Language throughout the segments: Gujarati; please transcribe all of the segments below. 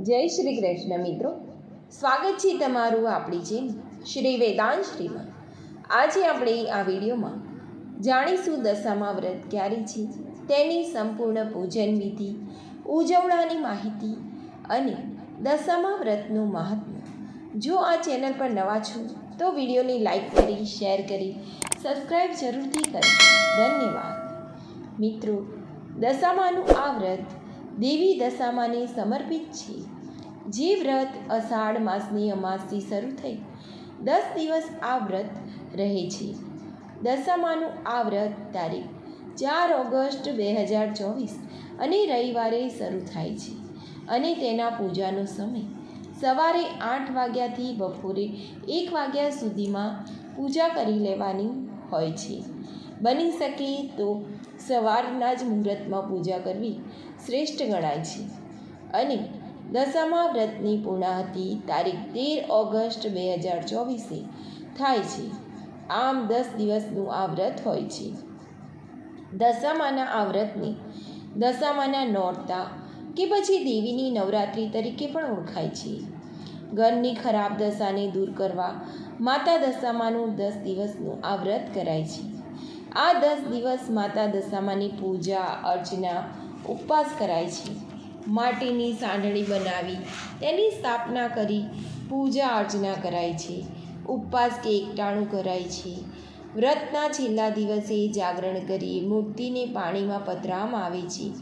જય શ્રી કૃષ્ણ મિત્રો. સ્વાગત છે તમારું આપણી જેમ શ્રી વેદાંત શ્રીમાં. આજે આપણે આ વિડીયોમાં જાણીશું દશામાં વ્રત ક્યારે છે, તેની સંપૂર્ણ પૂજન વિધિ, ઉજવણાની માહિતી અને દશામાં વ્રતનું મહાત્મ્ય જો આ ચેનલ પર નવા છો, તો વિડીયોને લાઈક કરી, શેર કરી સબસ્ક્રાઈબ જરૂરથી કરજો ધન્યવાદ. મિત્રો, દશામાનું આ વ્રત દેવી દશામાને સમર્પિત છે. જે વ્રત અષાઢ માસની અમાસથી શરૂ થઈ દસ દિવસ આ વ્રત રહે છે. દશામાનું આ વ્રત તારીખ ચાર ઓગસ્ટ બે હજાર ચોવીસ અને રવિવારે શરૂ થાય છે અને તેના પૂજાનો સમય સવારે આઠ વાગ્યાથી બપોરે એક વાગ્યા સુધીમાં પૂજા કરી લેવાની હોય છે. બની શકે તો સવારના જ મુહૂર્તમાં પૂજા કરવી શ્રેષ્ઠ ગણાય છે. અને દશામા વ્રતની પૂર્ણાહતિ તારીખ તેર ઓગસ્ટ બે હજાર ચોવીસે થાય છે. આમ દસ દિવસનું આ વ્રત હોય છે. દશામાના આ વ્રતને દશામાના નોરતા કે પછી દેવીની નવરાત્રિ તરીકે પણ ઓળખાય છે. ઘરની ખરાબ દશાને દૂર કરવા માતા દશામાનું દસ દિવસનું આ વ્રત કરાય છે. આ દસ દિવસ માતા દશામાની પૂજા, અર્ચના, ઉપવાસ કરાય છે. માટીની સાંઢળી બનાવી, તેની સ્થાપના કરી પૂજા અર્ચના કરાય છે. ઉપવાસ કે એકટાણું કરાય છે. વ્રતના છેલ્લા દિવસે જાગરણ કરી મૂર્તિને પાણીમાં પધરાવવામાં આવે છે.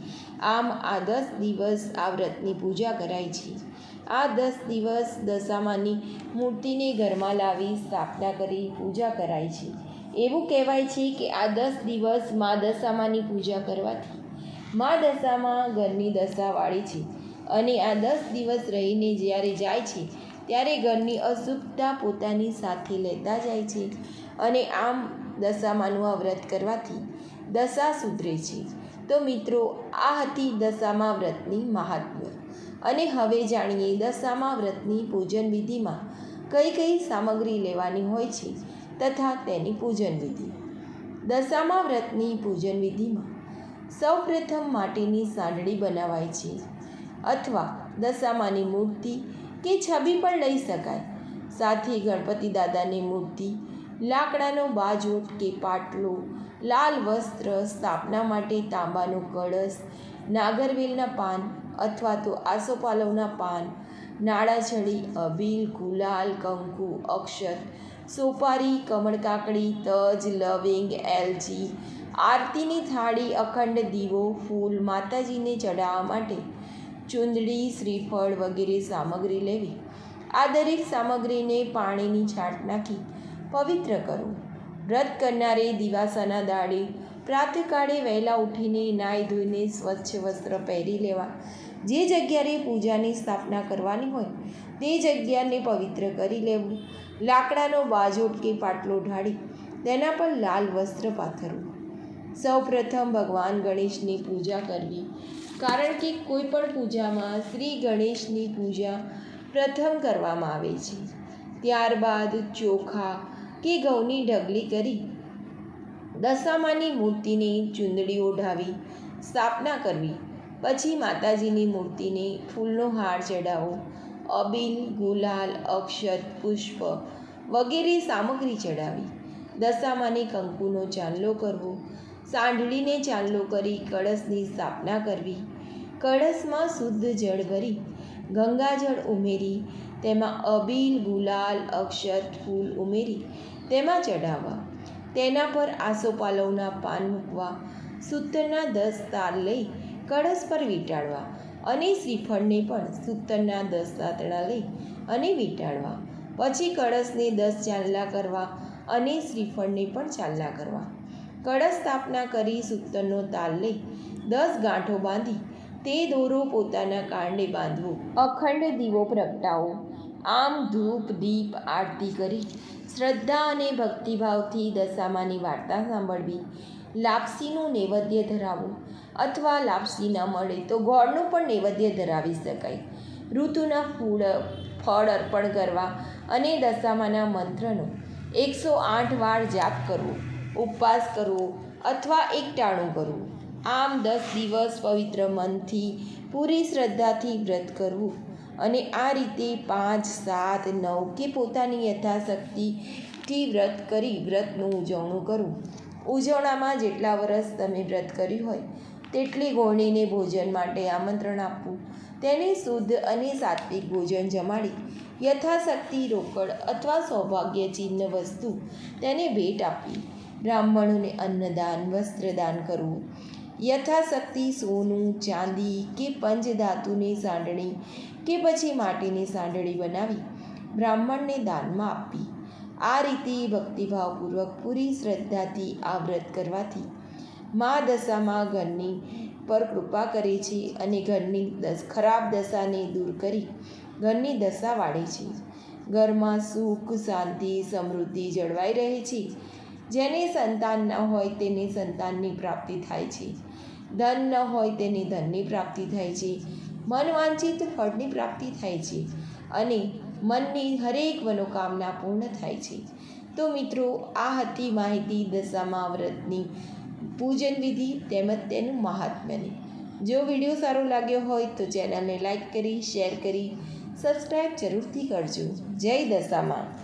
આમ આ દસ દિવસ આ વ્રતની પૂજા કરાય છે. આ દસ દિવસ દશામાની મૂર્તિને ઘરમાં લાવી સ્થાપના કરી પૂજા કરાય છે. એવું કહેવાય છે કે આ દસ દિવસ મા દશામાની પૂજા કરવાથી મા દશામાં ઘરની દશા વાળી છે અને આ દસ દિવસ રહીને જ્યારે જાય છે, ત્યારે ઘરની અશુભતા પોતાની સાથે લેતા જાય છે અને આમ દશામાનું આ વ્રત કરવાથી દશા સુધરે છે. તો મિત્રો, આ હતી દશામા વ્રતની મહાત્મ્ય. અને હવે જાણીએ દશામા વ્રતની પૂજન વિધિમાં કઈ કઈ સામગ્રી લેવાની હોય છે. તથા તેની પૂજન વિધિ દશામા વ્રતની પૂજન વિધિમાં સૌપ્રથમ માટીની સાંડળી બનાવાય છે અથવા દશામાની મૂર્તિ કે છબી પણ લઈ શકાય. સાથે ગણપતિ દાદાની મૂર્તિ, લાકડાનો બાજોટ કે પાટલો, લાલ વસ્ત્ર, સ્થાપના માટે તાંબાનો કળશ, નાગરવેલના પાન અથવા તો આસોપાલવના પાન, નાળાછડી, અબીલ, ગુલાલ, કંકુ અક્ષર સોપારી, કમળ કાકડી, તજ, લવિંગ, એલચી, આરતીની થાળી, અખંડ દીવો, ફૂલ, માતાજીને ચડાવવા માટે ચૂંદડી, શ્રીફળ વગેરે સામગ્રી લેવી. આ દરેક સામગ્રીને પાણીની છાંટ નાખી પવિત્ર કરવું વ્રત કરનારે દિવાસાના દાડે પ્રાતકાળે વહેલા ઉઠીને નાહી ધોઈને સ્વચ્છ વસ્ત્ર પહેરી લેવા. જે જગ્યાએ પૂજાની સ્થાપના કરવાની હોય, તે જગ્યાને પવિત્ર કરી લેવું. લાકડાનો બાજોટ કે પાટલો ઢાળી, તેના પર લાલ વસ્ત્ર પાથરવું. સૌપ્રથમ ભગવાન ગણેશની પૂજા કરવી, કારણ કે કોઈ પણ પૂજામાં શ્રી ગણેશની પૂજા પ્રથમ કરવામાં આવે છે. ત્યારબાદ ચોખા કે ઘઉંની ઢગલી કરી, દશામાની મૂર્તિની ચૂંદડી ઓઢાવી સ્થાપના કરવી. પછી માતાજીની મૂર્તિને ફૂલનો હાર ચડાવો અબીલ ગુલાલ, અક્ષત, પુષ્પ વગેરે સામગ્રી ચડાવી. દશામાની કંકુનો ચાંદલો કરવો. સાંઢળીને ચાંદલો કરી કળશની સ્થાપના કરવી. કળશમાં શુદ્ધ જળ ભરી. ગંગાજળ ઉમેરી. તેમાં અબીલ ગુલાલ, અક્ષત ફૂલ ઉમેરી તેમાં ચડાવવા તેના પર આસોપાલવના પાન મૂકવા. સૂતરના દસ તાર લઈ કળશ પર વીંટાળવા. અને શ્રીફળને પણ સૂતરના દસ દાંતણા લઈ અને વીંટાળવા. પછી કળશને દસ ચાલલા કરવા અને શ્રીફળને પણ ચાલલા કરવા. કળશ સ્થાપના કરી સૂતરનો તાલ લઈ દસ ગાંઠો બાંધી તે દોરો પોતાના કાંડે બાંધવો. અખંડ દીવો પ્રગટાવો. આમ ધૂપ, દીપ, આરતી કરી શ્રદ્ધા અને ભક્તિભાવથી દશામાની વાર્તા સાંભળવી. લાપસીનું નૈવેદ્ય ધરાવવું અથવા લાપસી ન મળે તો ગોળનું પણ નૈવેદ્ય ધરાવી શકાય. ઋતુના ફૂડ ફળ અર્પણ કરવા અને દશામાના મંત્રનો એકસો આઠ વાર જાપ કરવો, ઉપવાસ કરવો અથવા એકટાણું કરવું. આમ દસ દિવસ પવિત્ર મનથી પૂરી શ્રદ્ધાથી વ્રત કરવું અને આ રીતે પાંચ, સાત, નવ કે પોતાની યથાશક્તિથી વ્રત કરી વ્રતનું ઉજવણું કરવું. ઉજવણામાં જેટલા વર્ષ તમે વ્રત કર્યું હોય તેટલી ગોળણીને ભોજન માટે આમંત્રણ આપવું. તેને શુદ્ધ અને સાત્વિક ભોજન જમાડી, યથાશક્તિ રોકડ અથવા સૌભાગ્ય ચિહ્ન વસ્તુ તેને ભેટ આપવી બ્રાહ્મણોને અન્નદાન, વસ્ત્રદાન કરવું. યથાશક્તિ સોનું, ચાંદી કે પંચધાતુની સાંડણી કે પછી માટીની સાંડણી બનાવી બ્રાહ્મણને દાનમાં આપવી. આ રીતે ભક્તિભાવપૂર્વક પૂરી શ્રદ્ધાથી આ વ્રત કરવાથી મા દશામાં ઘરની પર કૃપા કરે છે અને ઘરની ખરાબ દશાને દૂર કરી ઘરની દશા વાળે છે. ઘરમાં સુખ, શાંતિ, સમૃદ્ધિ જળવાઈ રહે છે. જેને સંતાન ન હોય તેને સંતાનની પ્રાપ્તિ થાય છે. ધન ન હોય તેને ધનની પ્રાપ્તિ થાય છે. મન વાંચિત ફળની પ્રાપ્તિ થાય છે અને મનની હરેક મનોકામના પૂર્ણ થાય છે. તો મિત્રો, આ હતી માહિતી દશામાં વ્રતની પૂજન વિધિ તેમજ તેનું મહાત્મ્યની. જો વીડિયો સારો લાગ્યો હોય તો ચેનલને લાઈક કરી, શેર કરી, સબસ્ક્રાઈબ જરૂરથી કરજો. જય દશામાં.